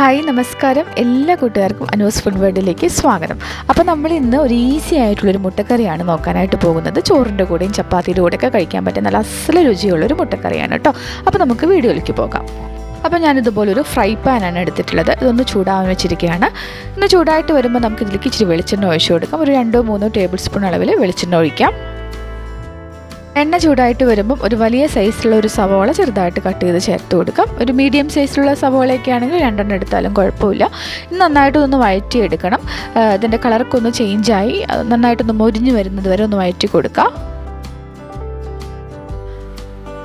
Hi നമസ്കാരം. എല്ലാ കൂട്ടുകാർക്കും അനൂസ് ഫുഡ് വേൾഡിലേക്ക് സ്വാഗതം. അപ്പോൾ നമ്മൾ ഇന്ന് ഒരു ഈസി ആയിട്ടുള്ളൊരു മുട്ടക്കറിയാണ് നോക്കാനായിട്ട് പോകുന്നത്. ചോറിന്റെ കൂടെയും ചപ്പാത്തിയുടെ കൂടെയൊക്കെ കഴിക്കാൻ പറ്റുന്ന നല്ല അസല രുചിയുള്ളൊരു മുട്ടക്കറിയാണ് കേട്ടോ. അപ്പോൾ നമുക്ക് വീഡിയോയിലേക്ക് പോകാം. അപ്പോൾ ഞാനിതുപോലൊരു ഫ്രൈ പാനാണ് എടുത്തിട്ടുള്ളത്. ഇതൊന്ന് ചൂടാവാൻ വെച്ചിരിക്കുകയാണ്. ഇന്ന് ചൂടായിട്ട് വരുമ്പോൾ നമുക്ക് ഇതിലേക്ക് ഇച്ചിരി വെളിച്ചെണ്ണ ഒഴിച്ചു കൊടുക്കാം. ഒരു രണ്ടോ മൂന്നോ ടേബിൾ സ്പൂൺ അളവിൽ വെളിച്ചെണ്ണ ഒഴിക്കാം. എണ്ണ ചൂടായിട്ട് വരുമ്പം ഒരു വലിയ സൈസിലുള്ള ഒരു സവോള ചെറുതായിട്ട് കട്ട് ചെയ്ത് ചേർത്ത് കൊടുക്കാം. ഒരു മീഡിയം സൈസിലുള്ള സവോളയൊക്കെ ആണെങ്കിൽ രണ്ടെണ്ണം എടുത്താലും കുഴപ്പമില്ല. ഇത് നന്നായിട്ടൊന്ന് വഴറ്റിയെടുക്കണം. ഇതിന്റെ കളറൊക്കെ ഒന്ന് ചേഞ്ചായി നന്നായിട്ടൊന്ന് മൊരിഞ്ഞ് വരുന്നത് വരെ ഒന്ന് വഴറ്റി കൊടുക്കാം.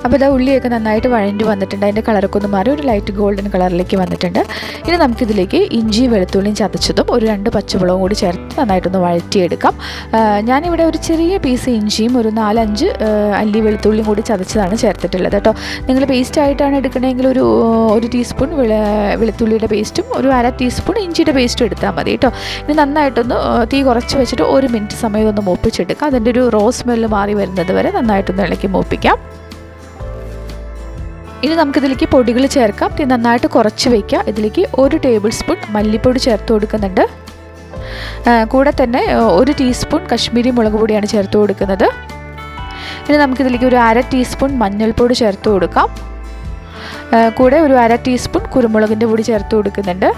അപ്പോൾ ഇതാ ഉള്ളിയൊക്കെ നന്നായിട്ട് വഴഞ്ഞു വന്നിട്ടുണ്ട്. അതിന്റെ കളറൊക്കെ ഒന്ന് മാറി ഒരു ലൈറ്റ് ഗോൾഡൻ കളറിലേക്ക് വന്നിട്ടുണ്ട്. ഇനി നമുക്കിതിലേക്ക് ഇഞ്ചി വെളുത്തുള്ളിയും ചതച്ചതും ഒരു രണ്ട് പച്ചമുളകും കൂടി ചേർത്ത് നന്നായിട്ടൊന്ന് വഴറ്റിയെടുക്കാം. ഞാനിവിടെ ഒരു ചെറിയ പീസ് ഇഞ്ചിയും ഒരു നാലഞ്ച് അല്ലി വെളുത്തുള്ളിയും കൂടി ചതച്ചതാണ് ചേർത്തിട്ടുള്ളത് കേട്ടോ. നിങ്ങൾ പേസ്റ്റ് ആയിട്ടാണ് എടുക്കണമെങ്കിൽ ഒരു ഒരു ടീസ്പൂൺ വെള വെളുത്തുള്ളിയുടെ പേസ്റ്റും ഒരു അര ടീസ്പൂൺ ഇഞ്ചിയുടെ പേസ്റ്റും എടുത്താൽ മതി കേട്ടോ. ഇനി നന്നായിട്ടൊന്ന് തീ കുറച്ച് വെച്ചിട്ട് ഒരു മിനിറ്റ് സമയം ഒന്ന് മൂപ്പിച്ചെടുക്കാം. അതിന്റെ ഒരു റോസ് സ്മെല്ല് മാറി വരുന്നത് വരെ നന്നായിട്ടൊന്ന് ഇളക്കി മൂപ്പിക്കാം. ഇനി നമുക്കിതിലേക്ക് പൊടികൾ ചേർക്കാം. ഇത് നന്നായിട്ട് കുറച്ച് വയ്ക്കുക ഇതിലേക്ക് ഒരു ടേബിൾ സ്പൂൺ മല്ലിപ്പൊടി ചേർത്ത് കൊടുക്കുന്നുണ്ട്. കൂടെ തന്നെ ഒരു ടീസ്പൂൺ കശ്മീരി മുളക് പൊടിയാണ് ചേർത്ത് കൊടുക്കുന്നത്. ഇനി നമുക്കിതിലേക്ക് ഒരു അര ടീസ്പൂൺ മഞ്ഞൾപ്പൊടി ചേർത്ത് കൊടുക്കാം. കൂടെ ഒരു അര ടീസ്പൂൺ കുരുമുളകിന്റെ പൊടി ചേർത്ത് കൊടുക്കുന്നുണ്ട്.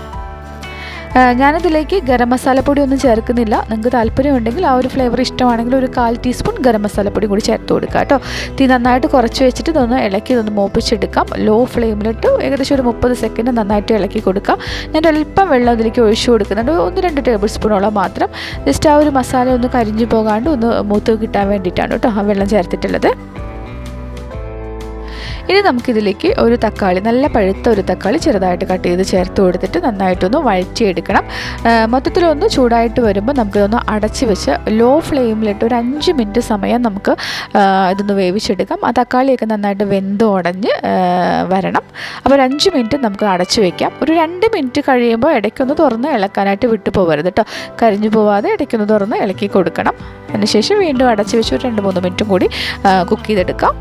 ഞാനിതിലേക്ക് ഗരം മസാലപ്പൊടി ഒന്നും ചേർക്കുന്നില്ല. നിങ്ങൾക്ക് താല്പര്യമുണ്ടെങ്കിൽ ആ ഒരു ഫ്ലേവർ ഇഷ്ടമാണെങ്കിൽ ഒരു കാൽ ടീസ്പൂൺ ഗരം മസാലപ്പൊടി കൂടി ചേർത്ത് കൊടുക്കുക കേട്ടോ. തീ നന്നായിട്ട് കുറച്ച് വെച്ചിട്ട് ഇതൊന്ന് ഇളക്കി ഇതൊന്ന് മോപ്പിച്ചെടുക്കാം. ലോ ഫ്ലെയിമിലിട്ട് ഏകദേശം ഒരു മുപ്പത് സെക്കൻഡ് നന്നായിട്ട് ഇളക്കി കൊടുക്കാം ഞാൻ അല്പം വെള്ളം അതിലേക്ക് ഒഴിച്ചു കൊടുക്കുന്നുണ്ട്. ഒന്ന് രണ്ട് ടേബിൾ സ്പൂണോളം മാത്രം. ജസ്റ്റ് ആ ഒരു മസാല ഒന്ന് കരിഞ്ഞു പോകാണ്ട് ഒന്ന് മൂത്ത് കിട്ടാൻ വേണ്ടിയിട്ടാണ് കേട്ടോ ആ വെള്ളം ചേർത്തിട്ടുള്ളത്. ഇനി നമുക്കിതിലേക്ക് ഒരു തക്കാളി നല്ല പഴുത്ത ഒരു തക്കാളി ചെറുതായിട്ട് കട്ട് ചെയ്ത് ചേർത്ത് കൊടുത്തിട്ട് നന്നായിട്ടൊന്ന് വഴറ്റിയെടുക്കണം. മൊത്തത്തിലൊന്ന് ചൂടായിട്ട് വരുമ്പോൾ നമുക്കിതൊന്ന് അടച്ച് വെച്ച് ലോ ഫ്ലെയിമിലിട്ട് ഒരു അഞ്ച് മിനിറ്റ് സമയം നമുക്ക് ഇതൊന്ന് വേവിച്ചെടുക്കാം. ആ തക്കാളിയൊക്കെ നന്നായിട്ട് വെന്ത് ഉടഞ്ഞ് വരണം. അപ്പോൾ ഒരു അഞ്ച് മിനിറ്റ് നമുക്ക് അടച്ച് വെക്കാം. ഒരു രണ്ട് മിനിറ്റ് കഴിയുമ്പോൾ ഇടയ്ക്കൊന്ന് തുറന്ന് ഇളക്കാനായിട്ട് വിട്ടു പോകരുത് കേട്ടോ കരിഞ്ഞു പോവാതെ ഇടയ്ക്കൊന്ന് തുറന്ന് ഇളക്കി കൊടുക്കണം. അതിനുശേഷം വീണ്ടും അടച്ച് വെച്ച് ഒരു രണ്ട് മൂന്ന് മിനിറ്റും കൂടി കുക്ക് ചെയ്തെടുക്കാം.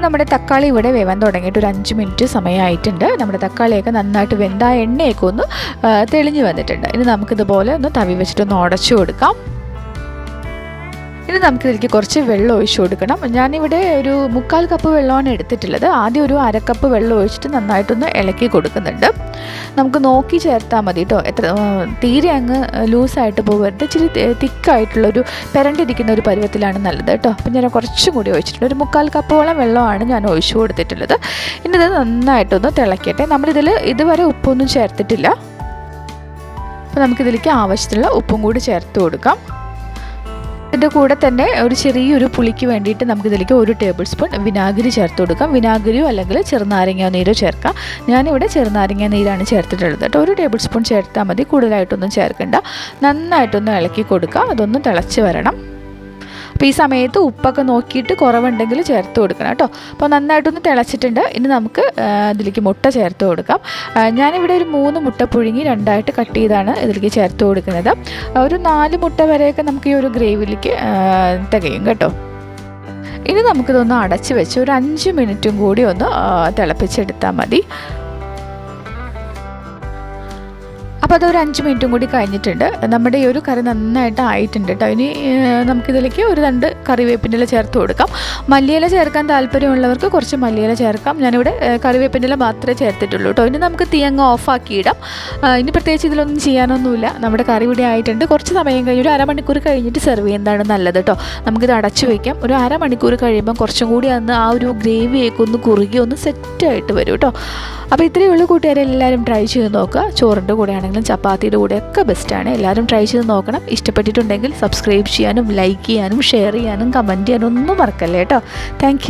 അപ്പോൾ നമ്മുടെ തക്കാളി ഇവിടെ വേവാൻ തുടങ്ങിയിട്ട് ഒരു അഞ്ച് മിനിറ്റ് സമയമായിട്ടുണ്ട്. നമ്മുടെ തക്കാളിയൊക്കെ നന്നായിട്ട് വെന്താ എണ്ണയൊക്കെ ഒന്ന് തെളിഞ്ഞു വന്നിട്ടുണ്ട്. ഇനി നമുക്കിതുപോലെ ഒന്ന് തവി വെച്ചിട്ടൊന്ന് ഉടച്ചു കൊടുക്കാം. ഇനി നമുക്കിതിലേക്ക് കുറച്ച് വെള്ളം ഒഴിച്ചു കൊടുക്കണം. ഞാനിവിടെ ഒരു മുക്കാൽ കപ്പ് വെള്ളമാണ് എടുത്തിട്ടുള്ളത്. ആദ്യം ഒരു അരക്കപ്പ് വെള്ളം ഒഴിച്ചിട്ട് നന്നായിട്ടൊന്ന് ഇളക്കി കൊടുക്കുന്നുണ്ട്. നമുക്ക് നോക്കി ചേർത്താൽ മതി കേട്ടോ എത്ര തീരെ അങ്ങ് ലൂസായിട്ട് പോകരുത്. ഇച്ചിരി തിക്കായിട്ടുള്ളൊരു പെരണ്ടിരിക്കുന്ന ഒരു പരുവത്തിലാണ് നല്ലത് കേട്ടോ അപ്പം ഞാൻ കുറച്ചും കൂടി ഒഴിച്ചിട്ടുണ്ട്. ഒരു മുക്കാൽ കപ്പോളം വെള്ളമാണ് ഞാൻ ഒഴിച്ചു കൊടുത്തിട്ടുള്ളത്. ഇനി ഇത് നന്നായിട്ടൊന്ന് തിളക്കട്ടെ. നമ്മളിതിൽ ഇതുവരെ ഉപ്പൊന്നും ചേർത്തിട്ടില്ല. അപ്പോൾ നമുക്കിതിലേക്ക് ആവശ്യത്തിലുള്ള ഉപ്പും കൂടി ചേർത്ത് കൊടുക്കാം. ഇതിന്റെ കൂടെ തന്നെ ഒരു ചെറിയൊരു പുളിക്ക് വേണ്ടിയിട്ട് നമുക്കിതിലേക്ക് ഒരു ടേബിൾ സ്പൂൺ വിനാഗിരി ചേർത്ത് കൊടുക്കാം. വിനാഗിരിയോ അല്ലെങ്കിൽ ചെറുനാരങ്ങ നീരോ ചേർക്കാം. ഞാനിവിടെ ചെറുനാരങ്ങ നീരാണ് ചേർത്തിട്ടുള്ളത് കേട്ടോ. ഒരു ടേബിൾ സ്പൂൺ ചേർത്താൽ മതി. കൂടുതലായിട്ടൊന്നും ചേർക്കണ്ട. നന്നായിട്ടൊന്ന് ഇളക്കി കൊടുക്കുക അതൊന്ന് തിളച്ച് വരണം. അപ്പോൾ ഈ സമയത്ത് ഉപ്പൊക്കെ നോക്കിയിട്ട് കുറവുണ്ടെങ്കിൽ ചേർത്ത് കൊടുക്കണം കേട്ടോ. അപ്പോൾ നന്നായിട്ടൊന്ന് തിളച്ചിട്ടുണ്ട്. ഇനി നമുക്ക് ഇതിലേക്ക് മുട്ട ചേർത്ത് കൊടുക്കാം. ഞാനിവിടെ ഒരു മൂന്ന് മുട്ട പുഴുങ്ങി രണ്ടായിട്ട് കട്ട് ചെയ്താണ് ഇതിലേക്ക് ചേർത്ത് കൊടുക്കുന്നത്. ഒരു നാല് മുട്ട വരെയൊക്കെ നമുക്ക് ഈ ഒരു ഗ്രേവിയിലേക്ക് തികയും കേട്ടോ. ഇനി നമുക്കിതൊന്ന് അടച്ച് വെച്ച് ഒരു അഞ്ച് മിനിറ്റും കൂടി ഒന്ന് തിളപ്പിച്ചെടുത്താൽ മതി. അപ്പോൾ അതൊരു അഞ്ച് മിനിറ്റും കൂടി കഴിഞ്ഞിട്ടുണ്ട്. നമ്മുടെ ഈ ഒരു കറി നന്നായിട്ട് ആയിട്ടുണ്ട് കേട്ടോ ഇനി നമുക്കിതിലേക്ക് ഒരു രണ്ട് കറിവേപ്പിന്റെ ചേർത്ത് കൊടുക്കാം. മല്ലിയില ചേർക്കാൻ താല്പര്യമുള്ളവർക്ക് കുറച്ച് മല്ലിയില ചേർക്കാം. ഞാനിവിടെ കറിവേപ്പിന്റെ മാത്രമേ ചേർത്തിട്ടുള്ളൂ കേട്ടോ ഇനി നമുക്ക് തീ അങ്ങ് ഓഫാക്കി ഇടാം ഇനി പ്രത്യേകിച്ച് ഇതിലൊന്നും ചെയ്യാനൊന്നുമില്ല. നമ്മുടെ കറി ഇവിടെ ആയിട്ടുണ്ട്. കുറച്ച് സമയം കഴിഞ്ഞ് ഒരു അരമണിക്കൂർ കഴിഞ്ഞിട്ട് സെർവ് ചെയ്യുന്നതാണ് നല്ലത് കേട്ടോ നമുക്കിത് അടച്ചു വയ്ക്കാം ഒരു അരമണിക്കൂർ കഴിയുമ്പം കുറച്ചും കൂടി അന്ന് ആ ഒരു ഗ്രേവിയൊക്കെ ഒന്ന് കുറുകി ഒന്ന് സെറ്റായിട്ട് വരും കേട്ടോ അപ്പോൾ ഇത്രയേ ഉള്ളൂ കൂട്ടുകാരെല്ലാവരും ട്രൈ ചെയ്ത് നോക്കുക. ചോറിന്റെ കൂടെ ആണെങ്കിലും ചപ്പാത്തിയുടെ കൂടെ ഒക്കെ ബെസ്റ്റാണ് എല്ലാവരും ട്രൈ ചെയ്ത് നോക്കണം. ഇഷ്ടപ്പെട്ടിട്ടുണ്ടെങ്കിൽ സബ്സ്ക്രൈബ് ചെയ്യാനും ലൈക്ക് ചെയ്യാനും ഷെയർ ചെയ്യാനും കമന്റ് ചെയ്യാനും ഒന്നും മറക്കല്ലേ കേട്ടോ താങ്ക്